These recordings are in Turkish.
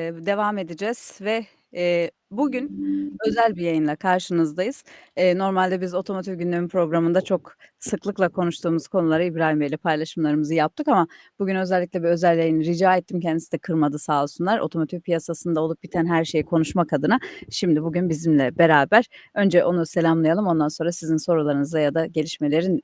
Devam edeceğiz ve, bugün özel bir yayınla karşınızdayız. Normalde biz Otomotiv Gündemi programında çok sıklıkla konuştuğumuz konuları İbrahim Bey'le paylaşımlarımızı yaptık ama bugün özellikle bir özel yayın rica ettim. Kendisi de kırmadı sağ olsunlar. Otomotiv piyasasında olup biten her şeyi konuşmak adına şimdi bugün bizimle beraber. Önce onu selamlayalım. Ondan sonra sizin sorularınıza ya da gelişmelerin,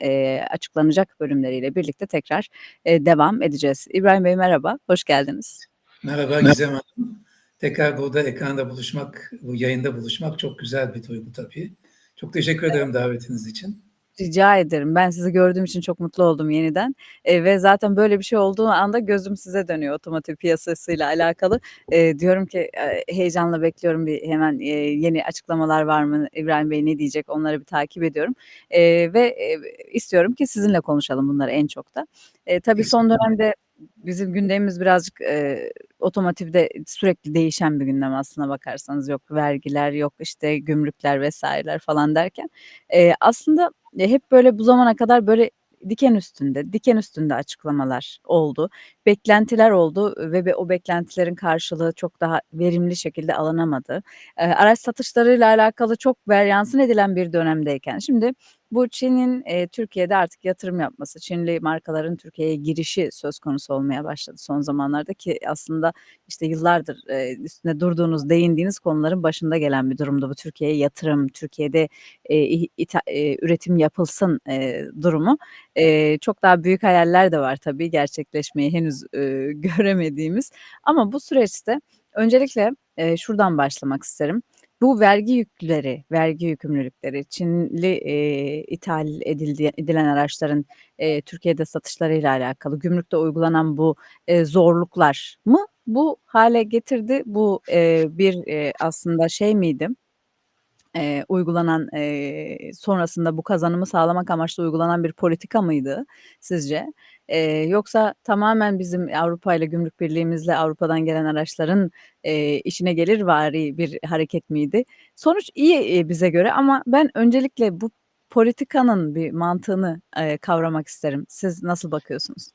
açıklanacak bölümleriyle birlikte tekrar, devam edeceğiz. İbrahim Bey merhaba, hoş geldiniz. Merhaba Gizem Hanım. Tekrar burada ekranda buluşmak, bu yayında buluşmak çok güzel bir duygu tabii. Çok teşekkür ederim davetiniz için. Rica ederim. Ben sizi gördüğüm için çok mutlu oldum yeniden, eee, ve zaten böyle bir şey olduğu anda gözüm size dönüyor otomotiv piyasasıyla alakalı. Eee, diyorum ki, eee, heyecanla bekliyorum bir hemen, eee, yeni açıklamalar var mı, İbrahim Bey ne diyecek onları bir takip ediyorum, eee, ve, eee, istiyorum ki sizinle konuşalım bunları en çok da. Eee, tabii son dönemde bizim gündemimiz birazcık, eee, otomotivde sürekli değişen bir gündem aslına bakarsanız. Yok vergiler, yok işte gümrükler vs.ler falan derken, eee, aslında, eee, hep böyle bu zamana kadar böyle diken üstünde, diken üstünde açıklamalar oldu. Beklentiler oldu ve be o beklentilerin karşılığı çok daha verimli şekilde alınamadı. Eee, araç satışlarıyla alakalı çok varyansın edilen bir dönemdeyken şimdi bu Çin'in, eee, Türkiye'de artık yatırım yapması, Çinli markaların Türkiye'ye girişi söz konusu olmaya başladı son zamanlarda ki aslında işte yıllardır, eee, üstünde durduğunuz, değindiğiniz konuların başında gelen bir durumdu bu Türkiye'ye yatırım, Türkiye'de, ih itha eee, üretim yapılsın, eee, durumu. Eee, çok daha büyük hayaller de var tabii gerçekleşmeyi henüz, ııı, göremediğimiz ama bu süreçte öncelikle, eee, şuradan başlamak isterim. Bu vergi yükleri, vergi yükümlülükleri, Çinli, eee, ithal edildi edilen araçların, eee, Türkiye'de satışlarıyla alakalı gümrükte uygulanan bu, eee, zorluklar mı bu hâle getirdi? Bu, eee, bir, eee, aslında şey miydi? Eee, uygulanan, eee, sonrasında bu kazanımı sağlamak amaçlı uygulanan bir politika mıydı sizce? Eee, yoksa tamamen bizim Avrupa'yla gümrük birliğimizle Avrupa'dan gelen araçların, eee, işine gelirvari bir hareket miydi? Sonuç iyi, eee, bize göre ama ben öncelikle bu politikanın bir mantığını, eee, kavramak isterim. Siz nasıl bakıyorsunuz?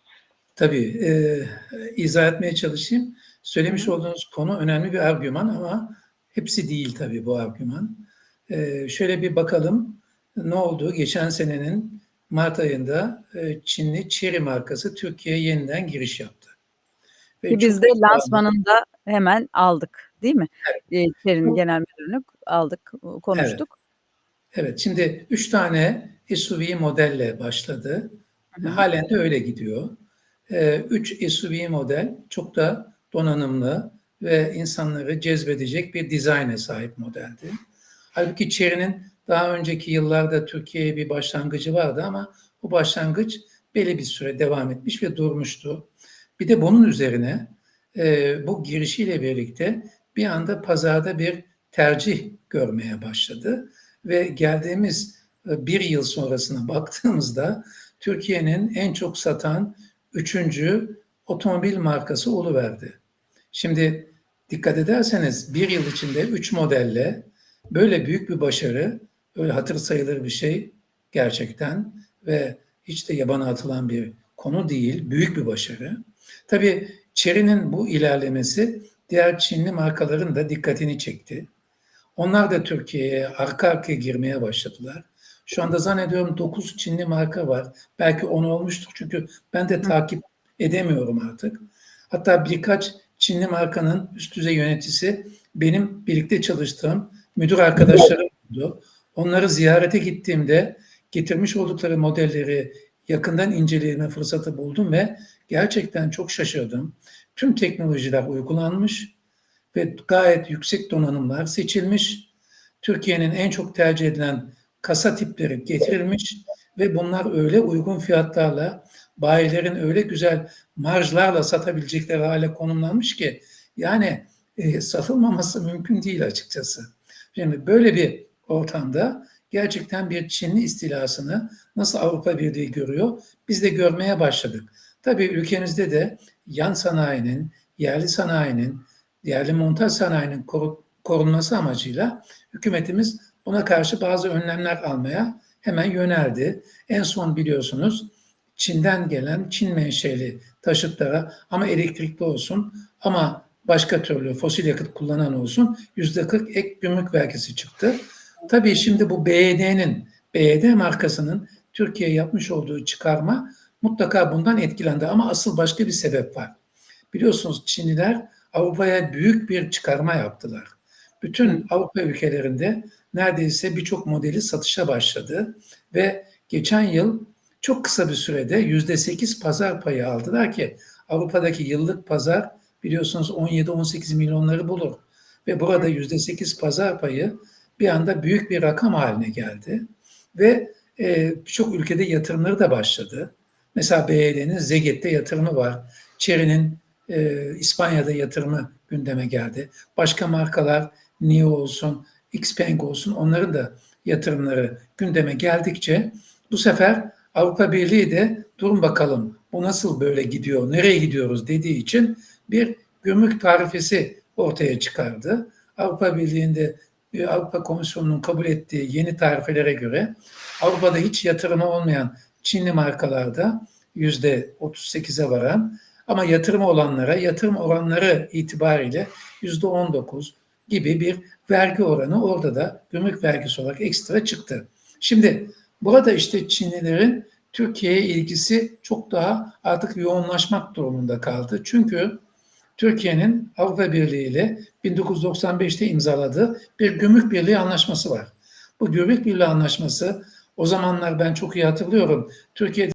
Tabii, eee, izah etmeye çalışayım. Hı Söylemiş hı. olduğunuz konu önemli bir argüman ama hepsi değil tabii bu argüman. Eee, şöyle bir bakalım ne oldu? Geçen senenin mart ayında, eee, Çinli Chery markası Türkiye'ye yeniden giriş yaptı ve Ki biz de lansmanında hemen aldık, değil mi? Evet. Eee, Chery'nin genel müdürünü aldık, uuu, Evet. konuştuk. Evet, şimdi 3 tane SUV modelle başladı. Hı Ve hı. hâlen de öyle gidiyor. Eee, 3 SUV model çok da donanımlı ve insanları cezbedecek bir dizayna sahip modeldi. Hâlbuki Chery'nin daha önceki yıllarda Türkiye'ye bir başlangıcı vardı ama bu başlangıç belli bir süre devam etmiş ve durmuştu. Bir de bunun üzerine, eee, bu girişiyle birlikte bir anda pazarda bir tercih görmeye başladı ve geldiğimiz, eee, 1 yıl sonrasına baktığımızda Türkiye'nin en çok satan 3'üncü otomobil markası oluverdi. Şimdi dikkat ederseniz 1 yıl içinde 3 modelle böyle büyük bir başarı, öyle hatır sayılır bir şey gerçekten ve hiç de yabana atılan bir konu değil, büyük bir başarı. Tabii Chery'nin bu ilerlemesi diğer Çinli markaların da dikkatini çekti. Onlar da Türkiye'ye arka arkaya girmeye başladılar. Şu anda zannediyorum 9 Çinli marka var. Belki 10 olmuştur çünkü ben de takip edemiyorum artık. Hatta birkaç Çinli markanın üst düzey yöneticisi benim birlikte çalıştığım müdür arkadaşlarım oldu. Onları ziyarete gittiğimde getirmiş oldukları modelleri yakından inceleme fırsatı buldum ve gerçekten çok şaşırdım. Tüm teknolojiler uygulanmış ve gayet yüksek donanımlar seçilmiş. Türkiye'nin en çok tercih edilen kasa tipleri getirilmiş ve bunlar öyle uygun fiyatlarla, bayilerin öyle güzel marjlarla satabilecekleri hâle konumlanmış ki yani, eee, satılmaması mümkün değil açıkçası. Şimdi böyle bir ortamda gerçekten bir Çinli istilasını nasıl Avrupa Birliği görüyor, biz de görmeye başladık. Tabii ülkemizde de yan sanayinin, yerli sanayinin, yerli montaj sanayinin koru korunması amacıyla hükümetimiz buna karşı bazı önlemler almaya hemen yöneldi. En son biliyorsunuz Çin'den gelen Çin menşeli taşıtlara ama elektrikli olsun ama başka türlü fosil yakıt kullanan olsun yüzde 40 ek gümrük vergisi çıktı. Tabii şimdi bu BYD'nin, BYD markasının Türkiye'ye yapmış olduğu çıkarma mutlaka bundan etkilendi ama asıl başka bir sebep var. Biliyorsunuz Çinliler Avrupa'ya büyük bir çıkarma yaptılar. Bütün Avrupa ülkelerinde neredeyse birçok modeli satışa başladı ve geçen yıl çok kısa bir sürede yüzde sekiz pazar payı aldılar ki Avrupa'daki yıllık pazar biliyorsunuz 17-18 milyonları bulur. Ve burada yüzde sekiz pazar payı bir anda büyük bir rakam haline geldi. Ve e, birçok ülkede yatırımları da başladı. Mesela BYD'nin Zeget'te yatırımı var. Chery'nin e, İspanya'da yatırımı gündeme geldi. Başka markalar NIO olsun, Xpeng olsun onların da yatırımları gündeme geldikçe bu sefer Avrupa Birliği de durun bakalım bu nasıl böyle gidiyor, nereye gidiyoruz dediği için bir gümrük tarifesi ortaya çıkardı. Avrupa Birliği'nde Avrupa Komisyonu'nun kabul ettiği yeni tarifelere göre Avrupa'da hiç yatırımı olmayan Çinli markalarda yüzde 38'e varan ama yatırımı olanlara yatırım oranları itibariyle yüzde 19 gibi bir vergi oranı orada da gümrük vergisi olarak ekstra çıktı. Şimdi burada işte Çinlilerin Türkiye'ye ilgisi çok daha artık yoğunlaşmak durumunda kaldı. Çünkü Türkiye'nin Avrupa Birliği ile 1995'te imzaladığı bir gümrük birliği anlaşması var. Bu gümrük birliği anlaşması o zamanlar ben çok iyi hatırlıyorum. Türkiye